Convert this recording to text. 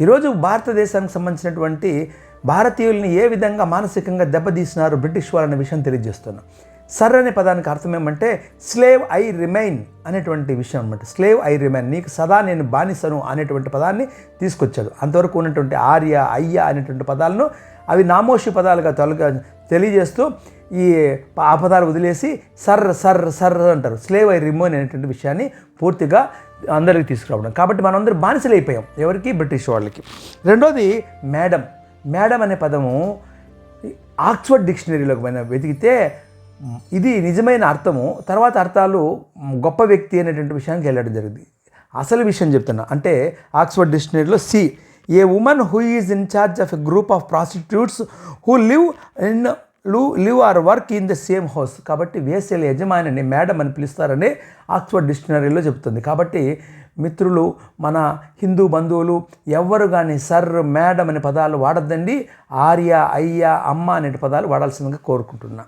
ఈరోజు భారతదేశానికి సంబంధించినటువంటి భారతీయుల్ని ఏ విధంగా మానసికంగా దెబ్బతీసినారు బ్రిటిష్ వారు అనే విషయం తెలియజేస్తున్నా సర్ అనే పదానికి అర్థం ఏమంటే స్లేవ్ ఐ రిమైన్ అనేటువంటి విషయం అనమాట స్లేవ్ ఐ రిమైన్ నీకు సదా నేను బానిసను అనేటువంటి పదాన్ని తీసుకొచ్చాడు. అంతవరకు ఉన్నటువంటి ఆర్య అయ్య అనేటువంటి పదాలను అవి నామోషి పదాలుగా తొలగ తెలియజేస్తూ ఈ ఆ పదాలు వదిలేసి సర్ సర్ సర్ అంటారు. స్లేవ్ ఐ రిమైన్ అనేటువంటి విషయాన్ని పూర్తిగా అందరికీ తీసుకురావడం. కాబట్టి మనందరూ బానిసలు అయిపోయాం ఎవరికి? బ్రిటిష్ వాళ్ళకి. రెండోది మేడం. మేడం అనే పదము ఆక్స్ఫర్డ్ డిక్షనరీలోకి వెతికితే ఇది నిజమైన అర్థము. తర్వాత అర్థాలు గొప్ప వ్యక్తి అనేటువంటి విషయానికి వెళ్ళడం జరిగింది. అసలు విషయం చెప్తున్నా. అంటే Oxford డిక్షనరీలో see a woman who is in charge of a group of prostitutes who live in లూ live or work in the same house. కాబట్టి వేసేల యజమానిని మేడం అని పిలుస్తారని ఆక్స్ఫర్డ్ డిక్షనరీలో చెప్తుంది. కాబట్టి మిత్రులు మన హిందూ బంధువులు ఎవ్వరు కానీ సర్ మేడం అనే పదాలు వాడద్దండి. ఆర్య అయ్య అమ్మ అనే పదాలు వాడాల్సిందిగా కోరుకుంటున్నా.